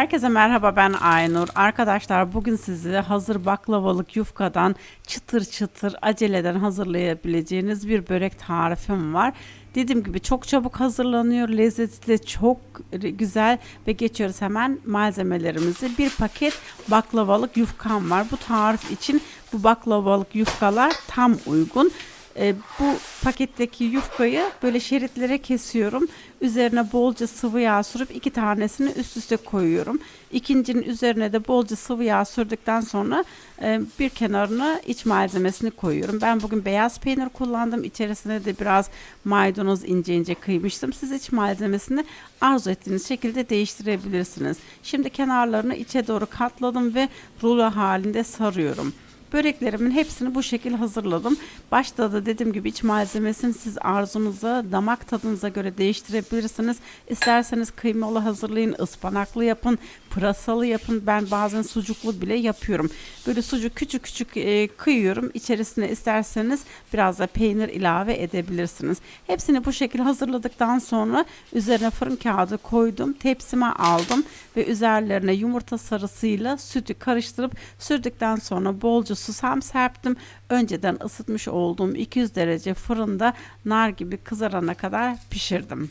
Herkese merhaba ben Aynur. Arkadaşlar bugün sizi hazır baklavalık yufkadan çıtır çıtır aceleden hazırlayabileceğiniz bir börek tarifim var. Dediğim gibi çok çabuk hazırlanıyor. Lezzeti de çok güzel ve geçiyoruz hemen malzemelerimizi. Bir paket baklavalık yufkam var. Bu tarif için bu baklavalık yufkalar tam uygun. E, bu paketteki yufkayı böyle şeritlere kesiyorum. Üzerine bolca sıvı yağ sürüp iki tanesini üst üste koyuyorum. İkincinin üzerine de bolca sıvı yağ sürdükten sonra e, bir kenarına iç malzemesini koyuyorum. Ben bugün beyaz peynir kullandım. İçerisine de biraz maydanoz ince ince kıymıştım. Siz iç malzemesini arzu ettiğiniz şekilde değiştirebilirsiniz. Şimdi kenarlarını içe doğru katladım ve rulo halinde sarıyorum. Böreklerimin hepsini bu şekil hazırladım. Başta da dediğim gibi iç malzemesini siz arzunuza, damak tadınıza göre değiştirebilirsiniz. İsterseniz kıymalı hazırlayın, ıspanaklı yapın, pırasalı yapın. Ben bazen sucuklu bile yapıyorum. Böyle sucuk küçük küçük e, kıyıyorum. İçerisine isterseniz biraz da peynir ilave edebilirsiniz. Hepsini bu şekil hazırladıktan sonra üzerine fırın kağıdı koydum. Tepsime aldım ve üzerlerine yumurta sarısıyla sütü karıştırıp sürdükten sonra bolca susam serptim. Önceden ısıtmış olduğum 200 derece fırında nar gibi kızarana kadar pişirdim.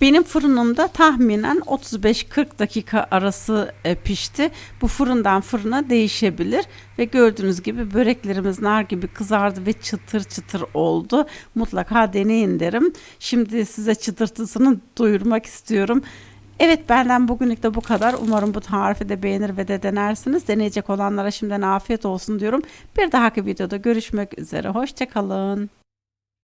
Benim fırınımda tahminen 35-40 dakika arası e, pişti. Bu fırından fırına değişebilir ve gördüğünüz gibi böreklerimiz nar gibi kızardı ve çıtır çıtır oldu. Mutlaka deneyin derim. Şimdi size çıtırtısını duyurmak istiyorum. Evet benden bugünlük de bu kadar. Umarım bu tarifi de beğenir ve de denersiniz. Deneyecek olanlara şimdiden afiyet olsun diyorum. Bir dahaki videoda görüşmek üzere. Hoşçakalın.